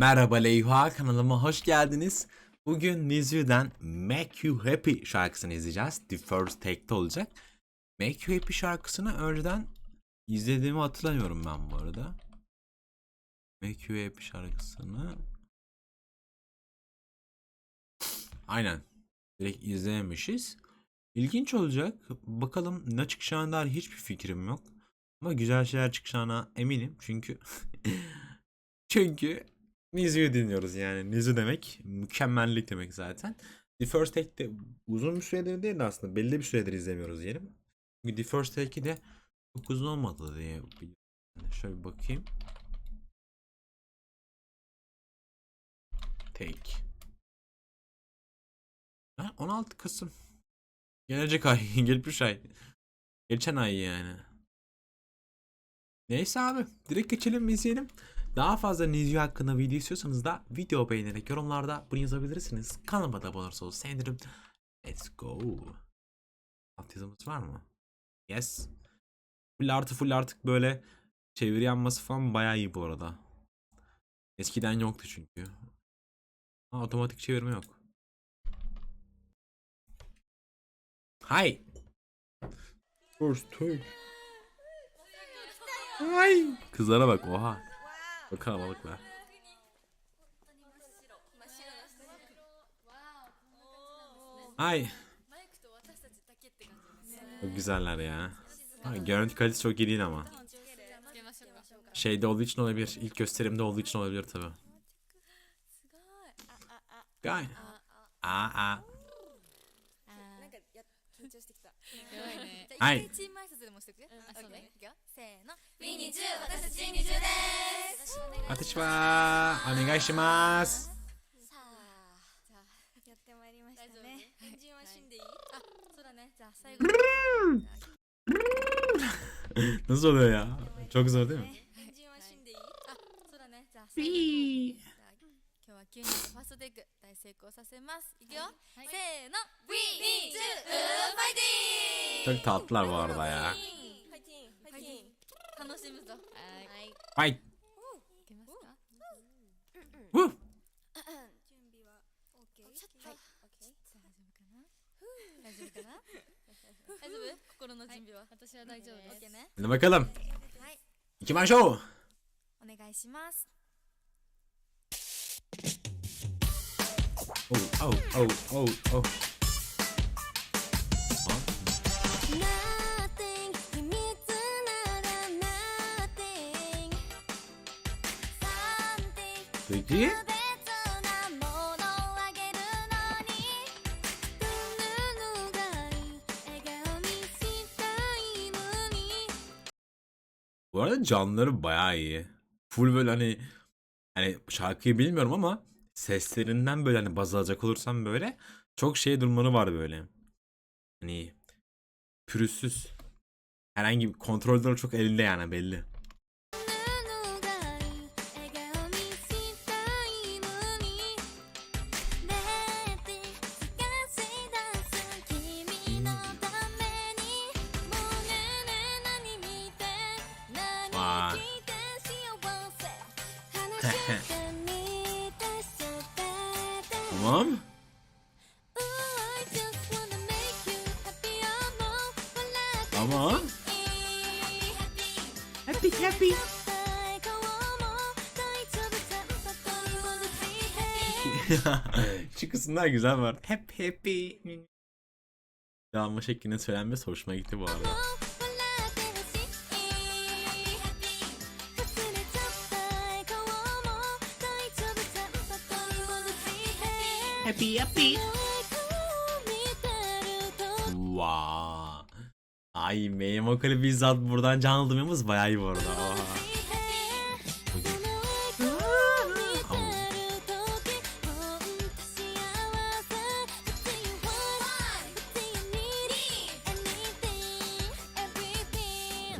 Merhaba Leyha kanalıma hoş geldiniz. Bugün Nizu'dan Make You Happy şarkısını izleyeceğiz. The First Take'te olacak. Make You Happy şarkısını önceden izlediğimi hatırlamıyorum ben bu arada. Make You Happy şarkısını Aynen. Direkt izlememişiz. İlginç olacak. Bakalım ne çıkacağına dair hiçbir fikrim yok. Ama güzel şeyler çıkacağına eminim. Çünkü çünkü Nizu'yu dinliyoruz yani. Nizu demek mükemmellik demek zaten. The First Take'de uzun bir süredir değil de aslında belli bir süredir izlemiyoruz diyelim. The First Take'i de çok uzun olmadı diye. Şöyle bir bakayım. Take. Ha, 16 Kasım. Gelecek ay, gelmiş ay. Geçen ay yani. Neyse abi, direkt geçelim izleyelim. Daha fazla Nizyu hakkında video istiyorsanız da video beğenerek yorumlarda bunu yazabilirsiniz. Kanalıma da abone olursanız sevinirim. Let's go. Alt yazımız var mı? Yes. Full artı full artık böyle çeviri yanması falan bayağı iyi bu arada. Eskiden yoktu çünkü. Ha, otomatik çevirme yok. Hay. First take. Ay. Kızlara bak oha. Bak kalabalık be. Ay. Çok güzeller ya. Ha, görüntü kalitesi çok iyi değil ama. Şeyde olduğu için olabilir. İlk gösterimde olduğu için olabilir tabi. Gay. Aa aa. なんかや緊張してきた。やばいね。じゃあはい一回チーム挨拶でもしとく？うんそうねオッケーいくよ。せーの。ウィニーチュー私たちウィニーチューです。私はお願いします。さあ、じゃあやってまいりましたね。エンジンは死んでいい？あ、そうだね。じゃあ最後に。 Nasıl oluyor ya? Çok zor değil mi? エンジンは死んでいい？あ、そうだね。じゃあ最後に。じゃあ今日は9人のファーストテイク大成功させます。いくよ。せーの。ウィニーチューファイティン Çok tatlılar bu arada ya. はい。 Ay. いけますか？ Huh. 準備は OK? ちょっとはい。OK? 大丈夫かな？大丈夫かな？大丈夫？心の準備は。私は大丈夫です。 OK ね。 Hadi bakalım. はい。 İkimaşo. お願いします。 Oh oh oh oh oh. に Bu arada canları bayağı iyi. Full böyle hani hani şarkıyı bilmiyorum ama seslerinden böyle hani baz alacak olursam böyle çok şey durumları var böyle. Hani pürüzsüz. Herhangi bir kontrolleri çok elinde yani belli. tamam. Ama happy happy. Şu kısımlar güzel var. Hep happy. Yağma şeklinde söylenmesi hoşuma gitti bu arada. Happy happy. Ay Memo klibi bizzat buradan canlı duyuyoruz bayağı iyi bu arada.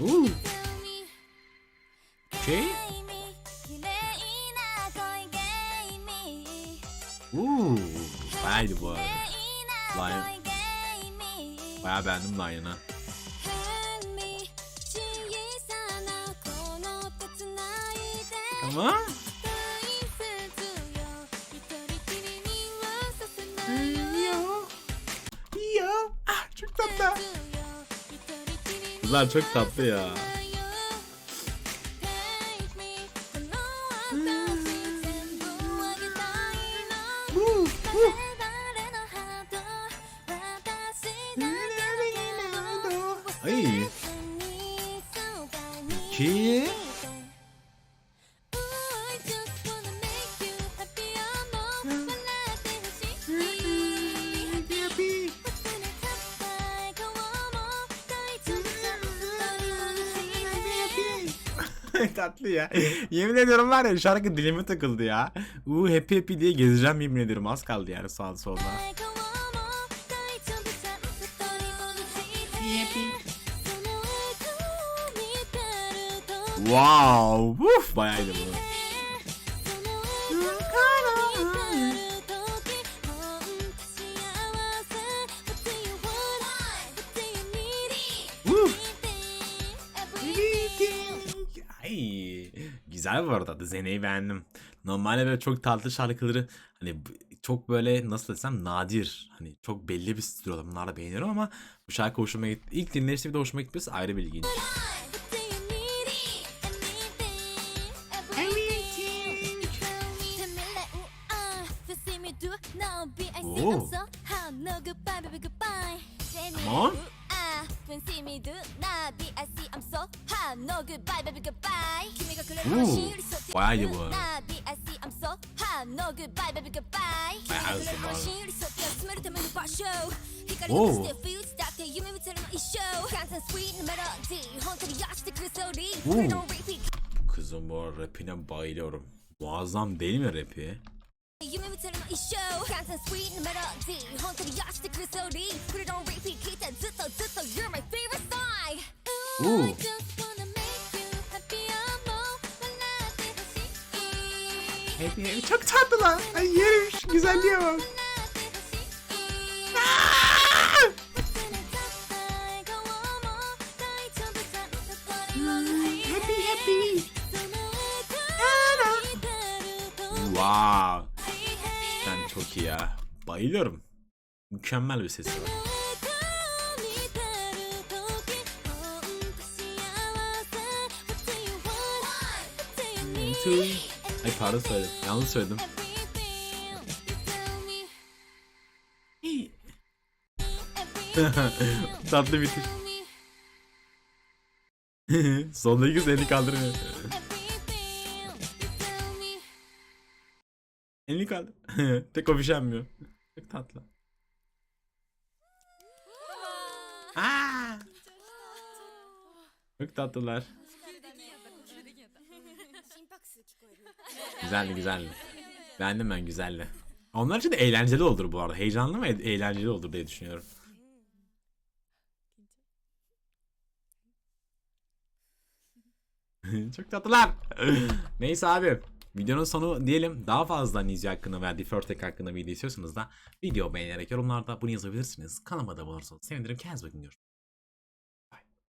Ooh. Güzeldi bu arada. Lion. Bayağı beğendim Lion'ı. Ama ah, Kızlar çok tatlı ya. Ki. tatlı ya. Yemin ediyorum var ya şarkı dilime takıldı ya. Uuu happy happy diye gezeceğim yemin ediyorum. Az kaldı yani sağ solda. Wow. Uf, bayağı iyi bu. Ay, güzel bu arada. Zene'yi beğendim. Normalde böyle çok tatlı şarkıları hani çok böyle nasıl desem nadir. Hani çok belli bir stil olan bunları da beğeniyorum ama bu şarkı hoşuma gitti. İlk dinleyişte bir de hoşuma gitmesi ayrı bir ilginç. Come on. Ooh, bayağı iyi bu. Bayağı hızlı bu arada. Oo. Oo. Kızım bu arada rapine bayılıyorum. Muazzam değil mi rapi? you 夢見てるの一生。完全スイートメロディー本当に癒してくれそうに。これのリピー聞いてずっとずっと You're my favorite song Ooh. I just wanna make you happier も笑ってほしい Happy Çok tatlılar. Ay yürüyüş. Güzelliğe. Bayılıyorum. Mükemmel bir sesi var. Ay pardon söyledim. Yanlış söyledim. Tatlı bitiş. Sondaki elini kaldırmıyor. elini kaldır. Tek o üşenmiyor. Çok tatlı. Aa! Çok tatlılar. Güzeldi güzeldi. Beğendim ben güzeldi. Onlar için de eğlenceli olur bu arada. Heyecanlı mı e- eğlenceli olur diye düşünüyorum. Çok tatlılar. Neyse abi. Videonun sonu diyelim. Daha fazla Nizya hakkında veya Defertek hakkında video istiyorsanız da video beğenerek yorumlarda bunu yazabilirsiniz. Kanalıma da abone sevinirim. Kendinize bakın. Görüşürüz.